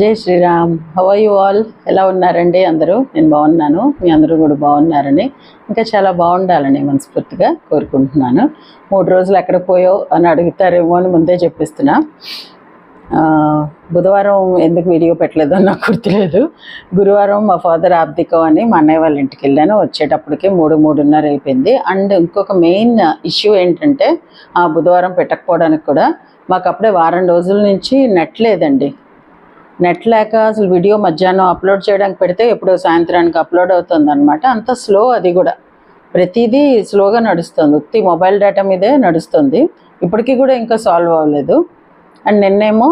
జై Sriram. Have all ఎలా ఉన్నారండి అందరూ? నేను బాగున్నాను. మీ అందరూ కూడా బాగున్నారని. ఇంకా చాలా బాగుండాలని మనస్ఫూర్తిగా కోరుకుంటున్నాను. మూడు రోజులు ఎక్కడ పోయో అని అడుగుతారేమో అని ముందే చెప్పిస్తున్నా. బుధవారం ఎందుకు వీడియో పెట్టలేదో నాకు గుర్తులేదు. గురువారం మా ఫాదర్ ఆబ్దికం అని మా అన్నయ్య వాళ్ళ ఇంటికి వెళ్ళాను. వచ్చేటప్పటికి మూడు మూడున్నర అయిపోయింది. అండ్ ఇంకొక మెయిన్ ఇష్యూ ఏంటంటే ఆ బుధవారం పెట్టకపోవడానికి కూడా మాకు అప్పుడే వారం రోజుల నుంచి నెట్ లేదండి. నెట్ లేక అసలు వీడియో మధ్యాహ్నం అప్లోడ్ చేయడానికి పెడితే ఎప్పుడో సాయంత్రానికి అప్లోడ్ అవుతుంది అనమాట అంత స్లో అది కూడా. ప్రతిదీ స్లోగా నడుస్తుంది. ఉత్తి మొబైల్ డేటా మీదే నడుస్తుంది. ఇప్పటికీ కూడా ఇంకా సాల్వ్ అవ్వలేదు. అండ్ నిన్నేమో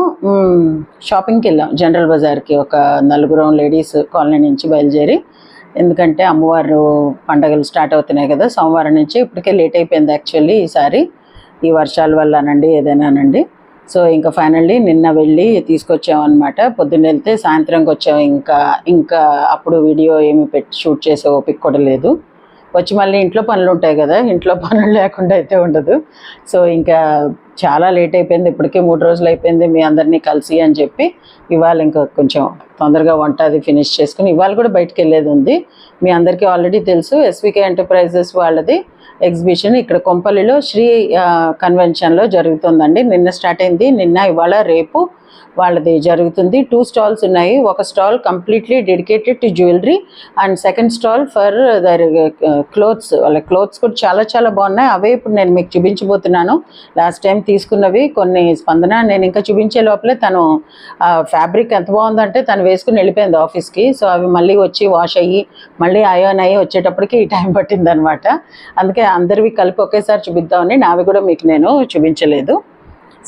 షాపింగ్కి వెళ్ళాం. జనరల్ బజార్కి ఒక నలుగురం లేడీస్ కాలనీ నుంచి బయలుదేరి. ఎందుకంటే అమ్మవారు పండగలు స్టార్ట్ అవుతున్నాయి కదా సోమవారం నుంచి ఇప్పటికే లేట్ అయిపోయింది యాక్చువల్లీ ఈసారి ఈ వర్షాల వల్ల అనండి ఏదైనానండి. సో ఇంకా ఫైనల్లీ నిన్న వెళ్ళి తీసుకొచ్చామన్నమాట. పొద్దున్న వెళ్తే సాయంత్రంకి వచ్చాం. ఇంకా ఇంకా అప్పుడు వీడియో ఏమి పెట్టి షూట్ చేసే ఓపిక కూడా లేదు. వచ్చి మళ్ళీ ఇంట్లో పనులు ఉంటాయి కదా ఇంట్లో పనులు లేకుండా అయితే ఉండదు. సో ఇంకా చాలా లేట్ అయిపోయింది. ఇప్పటికే మూడు రోజులు అయిపోయింది మీ అందరినీ కలిసి అని చెప్పి. ఇవాళ ఇంకా కొంచెం తొందరగా వంట అది ఫినిష్ చేసుకుని ఇవాళ కూడా బయటకు వెళ్ళేది ఉంది. మీ అందరికీ ఆల్రెడీ తెలుసు. ఎస్వికే ఎంటర్ప్రైజెస్ వాళ్ళది. ఎగ్జిబిషన్ ఇక్కడ కొంపల్లిలో శ్రీ కన్వెన్షన్లో జరుగుతుందండి. నిన్న స్టార్ట్ అయింది. నిన్న ఇవాళ రేపు వాళ్ళది జరుగుతుంది. టూ స్టాల్స్ ఉన్నాయి. ఒక stall completely dedicated to jewellery and second stall for the clothes వాళ్ళ క్లోత్స్ కూడా చాలా చాలా బాగున్నాయి. అవే ఇప్పుడు నేను మీకు చూపించబోతున్నాను. లాస్ట్ టైం తీసుకున్నవి కొన్ని స్పందన నేను ఇంకా చూపించే లోపలే తను ఫ్యాబ్రిక్ ఎంత బాగుందంటే తను వేసుకుని వెళ్ళిపోయింది ఆఫీస్కి సో అవి మళ్ళీ వచ్చి వాష్ అయ్యి మళ్ళీ అయోన్ అయ్యి వచ్చేటప్పటికి ఈ టైం పట్టిందనమాట. అందుకే అందరివి కలిపి ఒకేసారి చూపిద్దామని నావి కూడా మీకు నేను చూపించలేదు.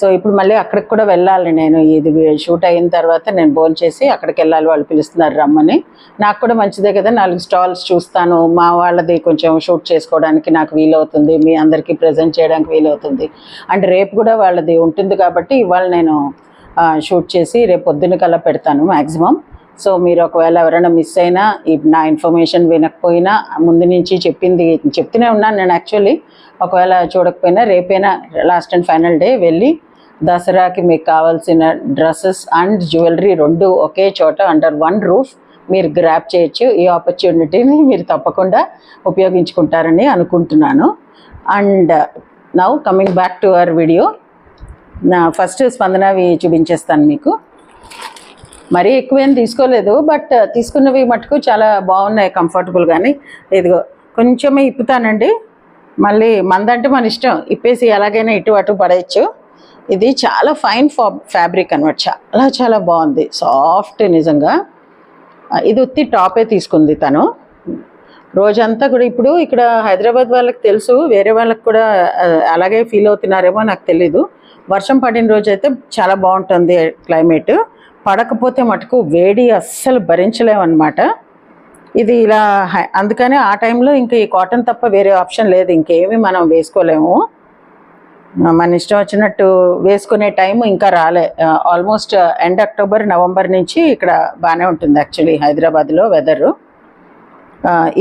సో ఇప్పుడు మళ్ళీ అక్కడికి కూడా వెళ్ళాలి నేను. ఇది షూట్ అయిన తర్వాత నేను ఫోన్ చేసి అక్కడికి వెళ్ళాలి వాళ్ళు పిలుస్తున్నారు రమ్మని. నాకు కూడా మంచిదే కదా నాలుగు స్టాల్స్ చూస్తాను. మా వాళ్ళది కొంచెం షూట్ చేసుకోవడానికి నాకు వీలవుతుంది. మీ అందరికీ ప్రజెంట్ చేయడానికి వీలవుతుంది. అంటే రేపు కూడా వాళ్ళది ఉంటుంది కాబట్టి ఇవాళ నేను షూట్ చేసి రేపు పొద్దున్న కల్లా పెడతాను మ్యాక్సిమం సో మీరు ఒకవేళ ఎవరైనా మిస్ అయినా నా ఇన్ఫర్మేషన్ వినకపోయినా ముందు నుంచి చెప్పింది చెప్తూనే ఉన్నాను నేను యాక్చువల్లీ. ఒకవేళ చూడకపోయినా రేపైనా లాస్ట్ అండ్ ఫైనల్ డే వెళ్ళి దసరాకి మీకు కావాల్సిన డ్రెస్సెస్ అండ్ జ్యువెలరీ రెండు ఒకే చోట అండర్ వన్ రూఫ్ మీరు గ్రాప్ చేయొచ్చు. ఈ ఆపర్చునిటీని మీరు తప్పకుండా ఉపయోగించుకుంటారని అనుకుంటున్నాను. And now coming back to our video నా ఫస్ట్ స్పందనవి చూపించేస్తాను మీకు. మరీ ఎక్కువేం తీసుకోలేదు బట్ uh, తీసుకున్నవి మటుకు చాలా బాగున్నాయి కంఫర్టబుల్ కానీ ఇదిగో కొంచెమే ఇప్పుతానండి. మళ్ళీ మందంటే మన ఇష్టం. ఇప్పేసి ఎలాగైనా ఇటు అటు పడేయచ్చు. ఇది చాలా ఫైన్ ఫా ఫ్యాబ్రిక్ అనమాట చాలా చాలా బాగుంది. సాఫ్ట్ నిజంగా. ఇది ఉత్తి టాపే తీసుకుంది తను. రోజంతా కూడా ఇప్పుడు ఇక్కడ హైదరాబాద్ వాళ్ళకి తెలుసు వేరే వాళ్ళకి కూడా అలాగే ఫీల్ అవుతున్నారేమో నాకు తెలీదు. వర్షం పడిన రోజు అయితే చాలా బాగుంటుంది క్లైమేట్ పడకపోతే మటుకు వేడి అస్సలు భరించలేమన్నమాట. ఇది ఇలా హై- అందుకనే ఆ టైంలో ఇంకా ఈ కాటన్ తప్ప వేరే ఆప్షన్ లేదు. ఇంకేమీ మనం వేసుకోలేము. మన ఇష్టం వచ్చినట్టు వేసుకునే టైం ఇంకా రాలే. ఆల్మోస్ట్ ఎండ్ అక్టోబర్ నవంబర్ నుంచి ఇక్కడ బాగానే ఉంటుంది యాక్చువల్లీ హైదరాబాద్లో వెదరు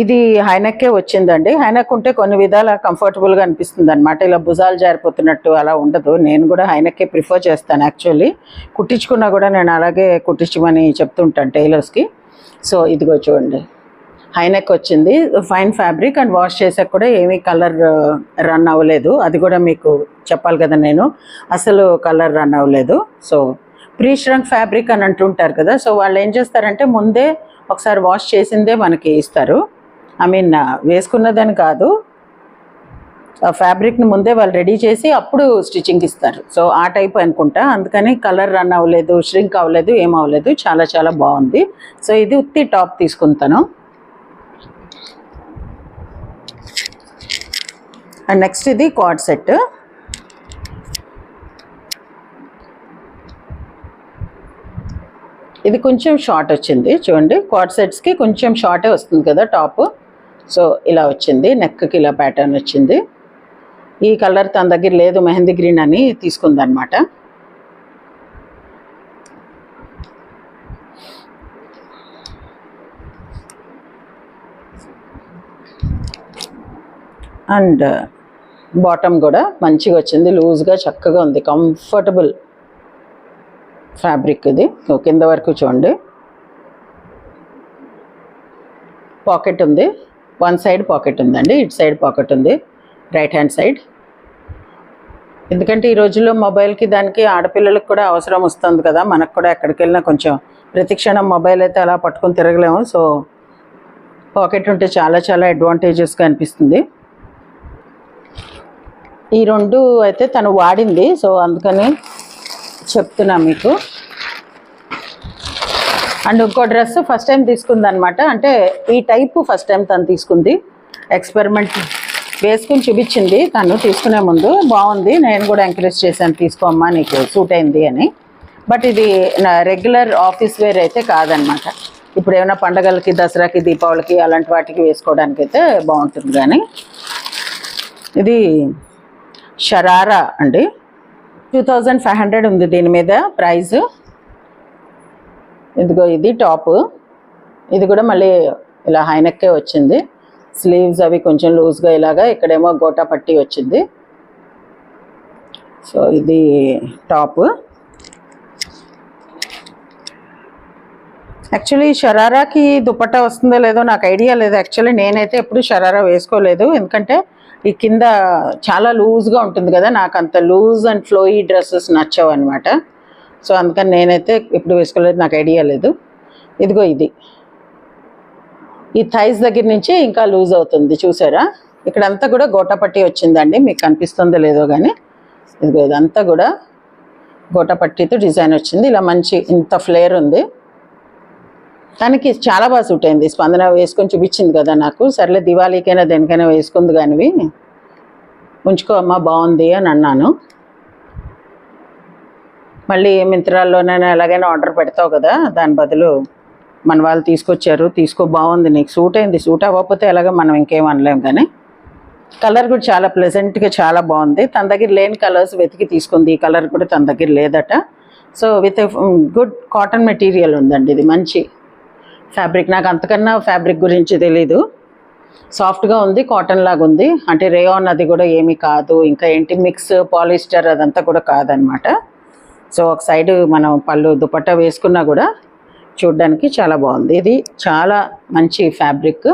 ఇది హైనక్కే వచ్చిందండి. హైనక్ ఉంటే కొన్ని విధాల కంఫర్టబుల్గా అనిపిస్తుంది అనమాట ఇలా భుజాలు జారిపోతున్నట్టు అలా ఉండదు. నేను కూడా హైనక్కే ప్రిఫర్ చేస్తాను యాక్చువల్లీ కుట్టించుకున్నా కూడా నేను అలాగే కుట్టించమని చెప్తుంటాను టైలర్స్కి సో ఇదిగో చూడండి. హైనెక్ వచ్చింది. ఫైన్ ఫ్యాబ్రిక్ అండ్ వాష్ చేసాక కూడా ఏమీ కలర్ రన్ అవ్వలేదు. అది కూడా మీకు చెప్పాలి కదా నేను. అసలు కలర్ రన్ అవ్వలేదు. సో ప్రీ ష్రంక్ ఫ్యాబ్రిక్ అని అంటుంటారు కదా. సో వాళ్ళు ఏం చేస్తారంటే ముందే ఒకసారి వాష్ చేసిందే మనకి ఇస్తారు. ఐ మీన్ వేసుకున్నదని కాదు. ఆ ఫ్యాబ్రిక్ని ముందే వాళ్ళు రెడీ చేసి అప్పుడు స్టిచ్చింగ్ ఇస్తారు. సో ఆ టైప్ అనుకుంటా. అందుకని కలర్ రన్ అవ్వలేదు ష్రింక్ అవ్వలేదు ఏం అవ్వలేదు. చాలా చాలా బాగుంది. సో ఇది ఉత్తి టాప్ తీసుకుంటాను. అండ్ నెక్స్ట్ ఇది కార్డ్ సెట్ ఇది కొంచెం షార్ట్ వచ్చింది. చూడండి కార్డ్ సెట్స్కి కొంచెం షార్టే వస్తుంది కదా టాప్ సో ఇలా వచ్చింది. నెక్కి ఇలా ప్యాటర్న్ వచ్చింది. ఈ కలర్ తన దగ్గర లేదు మెహందీ గ్రీన్ అని తీసుకుందనమాట అండ్ బాటమ్ కూడా మంచిగా వచ్చింది లూజ్గా చక్కగా ఉంది కంఫర్టబుల్ ఫ్యాబ్రిక్ ఇది. కింద వరకు చూడండి. పాకెట్ ఉంది వన్ సైడ్ పాకెట్ ఉందండి ఇటు సైడ్ పాకెట్ ఉంది రైట్ హ్యాండ్ సైడ్. ఎందుకంటే ఈ రోజుల్లో మొబైల్కి దానికి ఆడపిల్లలకు కూడా అవసరం వస్తుంది కదా మనకు కూడా ఎక్కడికి వెళ్ళినా కొంచెం ప్రతిక్షణం మొబైల్ అయితే అలా పట్టుకొని తిరగలేము. సో పాకెట్ ఉంటే చాలా చాలా అడ్వాంటేజెస్గా అనిపిస్తుంది ఈ రెండు అయితే తను వాడింది సో అందుకని చెప్తున్నా మీకు. అండ్ ఇంకో డ్రెస్ ఫస్ట్ టైం తీసుకుంది అనమాట అంటే ఈ టైపు ఫస్ట్ టైం తను తీసుకుంది. ఎక్స్పెరిమెంట్ వేసుకుని చూపించింది తను తీసుకునే ముందు. బాగుంది నేను కూడా ఎంకరేజ్ చేశాను తీసుకోమ్మా నీకు సూట్ అయింది అని. బట్ ఇది నా రెగ్యులర్ ఆఫీస్ వేర్ అయితే కాదనమాట. ఇప్పుడు ఏమైనా పండగలకి దసరాకి దీపావళికి అలాంటి వాటికి వేసుకోవడానికి అయితే బాగుంటుంది కానీ. ఇది షరారా అండి. టూ థౌజండ్ ఫైవ్ హండ్రెడ్ ఉంది దీని మీద ప్రైస్. ఇదిగో ఇది టాప్. ఇది కూడా మళ్ళీ ఇలా హైనెక్కే వచ్చింది. స్లీవ్స్ అవి కొంచెం లూజ్గా ఇలాగా ఇక్కడేమో గోటా పట్టి వచ్చింది. సో ఇది టాప్. యాక్చువల్లీ షరారాకి దుపట్టా వస్తుందో లేదో నాకు ఐడియా లేదు. యాక్చువల్లీ నేనైతే ఎప్పుడు షరారా వేసుకోలేదు. ఎందుకంటే ఈ కింద చాలా లూజ్గా ఉంటుంది కదా నాకు అంత లూజ్ అండ్ ఫ్లోయీ డ్రెస్సెస్ నచ్చవు అనమాట సో అందుకని నేనైతే ఇప్పుడు వేసుకోలేదు నాకు ఐడియా లేదు. ఇదిగో ఇది. ఈ థైస్ దగ్గర నుంచి ఇంకా లూజ్ అవుతుంది చూసారా? ఇక్కడంతా కూడా గోటపట్టి వచ్చిందండి మీకు కనిపిస్తుందో లేదో కానీ ఇదిగో ఇదంతా కూడా గోటపట్టితో డిజైన్ వచ్చింది. ఇలా మంచి ఇంత ఫ్లేర్ ఉంది. తనకి చాలా బాగా సూట్ అయింది. స్పందన వేసుకొని చూపించింది కదా నాకు. సర్లే దివాళీకైనా దేనికైనా వేసుకుంది కానివి. ఉంచుకో అమ్మా బాగుంది అని అన్నాను. మళ్ళీ మింత్రాల్లోనైనా ఎలాగైనా ఆర్డర్ పెడతావు కదా దాని బదులు మన వాళ్ళు తీసుకొచ్చారు తీసుకో బాగుంది నీకు సూట్ అయింది. సూట్ అవ్వకపోతే ఎలాగ మనం ఇంకేం అనలేం కానీ. కలర్ కూడా చాలా ప్లెజెంట్గా చాలా బాగుంది. తన దగ్గర లేని కలర్స్ వెతికి తీసుకుంది. ఈ కలర్ కూడా తన దగ్గర లేదట. So with good cotton material ఉందండి ఇది. మంచి ఫ్యాబ్రిక్. నాకు అంతకన్నా ఫ్యాబ్రిక్ గురించి తెలీదు. సాఫ్ట్గా ఉంది కాటన్ లాగా ఉంది. అంటే రేయాన్ అది కూడా ఏమీ కాదు. ఇంకా ఏంటి? మిక్స్ పాలిస్టర్ అదంతా కూడా కాదనమాట. సో ఒక సైడ్ మనం పళ్ళు దుపట్టా వేసుకున్నా కూడా చూడ్డానికి చాలా బాగుంది. ఇది చాలా మంచి ఫ్యాబ్రిక్.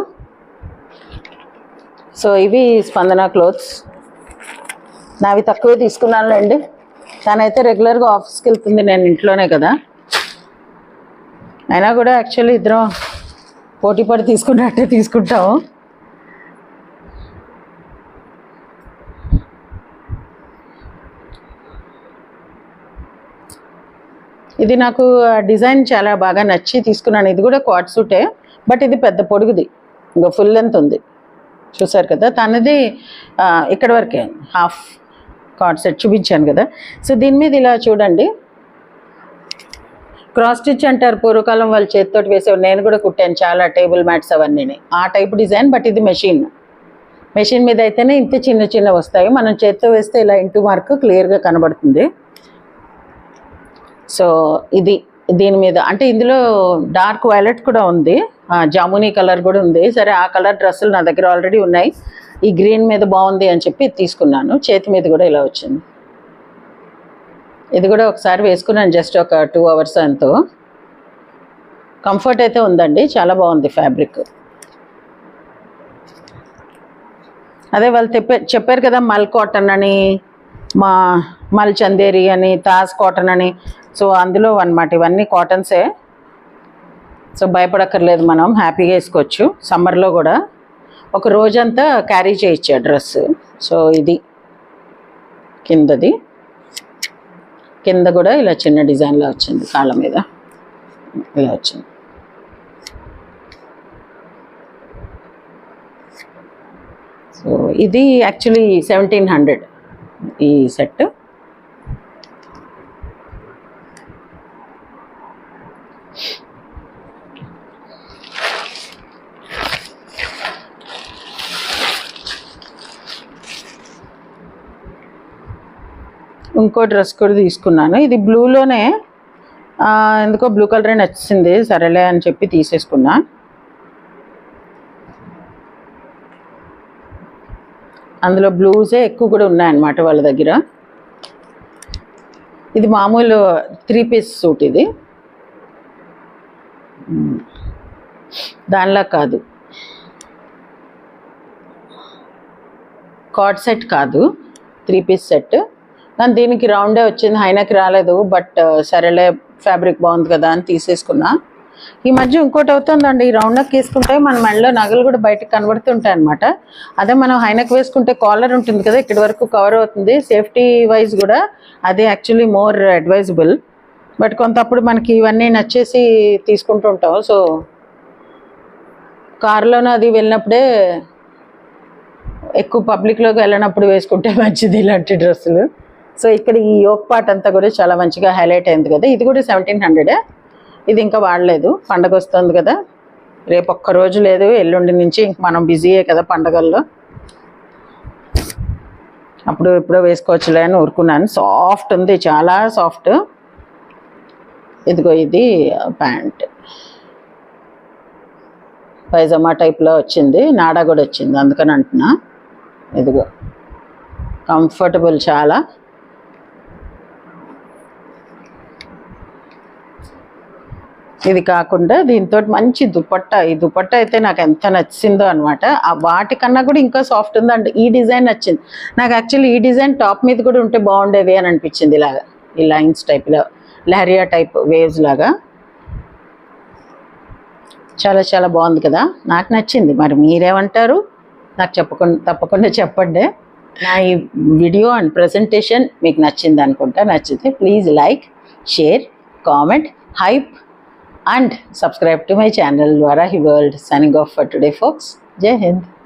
సో ఇవి స్పందన క్లోత్స్. నావి తక్కువే తీసుకున్నానులేండి. తనైతే రెగ్యులర్గా ఆఫీస్కి వెళ్తుంది నేను ఇంట్లోనే కదా. అయినా కూడా యాక్చువల్లీ ఇద్దరం పోటీ పడి తీసుకున్నట్టే తీసుకుంటాము. ఇది నాకు డిజైన్ చాలా బాగా నచ్చి తీసుకున్నాను. ఇది కూడా క్వాట్ సూటే బట్ ఇది పెద్ద పొడుగుది. ఇంకా ఫుల్ లెంత్ ఉంది. చూసారు కదా? తనది ఇక్కడ వరకే హాఫ్ కార్డ్ సెట్ చూపించాను కదా. సో దీని మీద ఇలా చూడండి. క్రాస్ స్టిచ్ అంటారు పూర్వకాలం వాళ్ళు చేతితోటి వేసేవారు నేను కూడా కుట్టాను చాలా టేబుల్ మ్యాట్స్ అవన్నీ ఆ టైప్ డిజైన్ బట్ ఇది మెషిన్ మెషిన్ మీద అయితేనే ఇంత చిన్న చిన్న వస్తాయి. మనం చేత్తో వేస్తే ఇలా ఇంటూ మార్క్ క్లియర్గా కనబడుతుంది. సో ఇది దీని మీద. అంటే ఇందులో డార్క్ వైలెట్ కూడా ఉంది. ఆ, జామునీ కలర్ కూడా ఉంది. సరే ఆ కలర్ డ్రెస్సులు నా దగ్గర ఆల్రెడీ ఉన్నాయి. ఈ గ్రీన్ మీద బాగుంది అని చెప్పి తీసుకున్నాను. చేతి మీద కూడా ఇలా వచ్చింది. ఇది కూడా ఒకసారి వేసుకున్నాను జస్ట్ ఒక టూ అవర్స్ అంతా కంఫర్ట్ అయితే ఉందండి చాలా బాగుంది ఫ్యాబ్రిక్ అదే వాళ్ళు చెప్పారు చెప్పారు కదా మల్ కాటన్ అని మా మల్ చందేరి అని తాజ్ కాటన్ అని. సో అందులో అన్నమాట ఇవన్నీ కాటన్సే సో భయపడక్కర్లేదు మనం హ్యాపీగా వేసుకోవచ్చు సమ్మర్లో కూడా. ఒక రోజంతా క్యారీ చేయొచ్చు డ్రెస్. సో ఇది కిందది. కింద కూడా ఇలా చిన్న డిజైన్లా వచ్చింది కాళ్ళ మీద. ఇలా వచ్చింది. సో ఇది యాక్చువల్లీ సెవెంటీన్ హండ్రెడ్ ఈ సెట్. ఇంకో డ్రెస్ కూడా తీసుకున్నాను. ఇది బ్లూలోనే ఎందుకో బ్లూ కలరే నచ్చింది సరేలే అని చెప్పి తీసేసుకున్నా. అందులో బ్లూసే ఎక్కువ కూడా ఉన్నాయన్నమాట వాళ్ళ దగ్గర. ఇది మామూలు త్రీ పీస్ సూట్ ఇది. దానిలా కాదు. కార్డ్ సెట్ కాదు. Three piece set. కానీ దీనికి రౌండే వచ్చింది. హైనకి రాలేదు బట్ uh, సరేలే ఫ్యాబ్రిక్ బాగుంది కదా అని తీసేసుకున్నా. ఈ మధ్య ఇంకోటి అవుతుందండి ఈ రౌండ్ నెక్ వేసుకుంటే మన మెడలో నగలు కూడా బయటకు కనబడుతుంటాయి అనమాట అదే మనం హైనక్ వేసుకుంటే కాలర్ ఉంటుంది కదా ఇక్కడి వరకు కవర్ అవుతుంది. సేఫ్టీ వైజ్ కూడా అదే యాక్చువల్లీ మోర్ అడ్వైజబుల్ బట్ కొంతప్పుడు మనకి ఇవన్నీ నచ్చేసి తీసుకుంటుంటాం సో కారులోనే అది వెళ్ళినప్పుడే ఎక్కువ పబ్లిక్లోకి వెళ్ళినప్పుడు వేసుకుంటే మంచిది ఇలాంటి డ్రెస్సులు. సో ఇక్కడ ఈ యోక్ పార్ట్ అంతా కూడా చాలా మంచిగా హైలైట్ అయింది కదా. ఇది కూడా సెవెంటీన్ హండ్రెడే ఇది ఇంకా వాడలేదు. పండగ వస్తుంది కదా. రేపు ఒక్క రోజు లేదు. ఎల్లుండి నుంచి ఇంక మనం బిజీయే కదా పండగల్లో. అప్పుడు ఎప్పుడో వేసుకోవచ్చులే అని ఊరుకున్నాను. సాఫ్ట్ ఉంది. చాలా సాఫ్ట్. ఇదిగో ఇది ప్యాంట్. పైజమా టైప్లో వచ్చింది. నాడా కూడా వచ్చింది. అందుకని అంటున్నా. ఇదిగో. కంఫర్టబుల్ చాలా. ఇది కాకుండా దీంతో మంచి దుపట్ట. ఈ దుపట్ట అయితే నాకు ఎంత నచ్చిందో అనమాట వాటికన్నా కూడా ఇంకా సాఫ్ట్ ఉందండి. ఈ డిజైన్ నచ్చింది. నాకు యాక్చువల్లీ ఈ డిజైన్ టాప్ మీద కూడా ఉంటే బాగుండేది అని అనిపించింది ఇలాగా. ఈ లైన్స్ టైప్లో లహరియా టైప్ వేవ్స్ లాగా. చాలా చాలా బాగుంది కదా. నాకు నచ్చింది. మరి మీరేమంటారు? నాకు చెప్పకుండా తప్పకుండా చెప్పండి. నా ఈ వీడియో అండ్ ప్రజెంటేషన్ మీకు నచ్చింది అనుకుంటా. నచ్చితే please like share comment hype and subscribe to my channel Varahi World. Signing off for today folks. Jai Hind.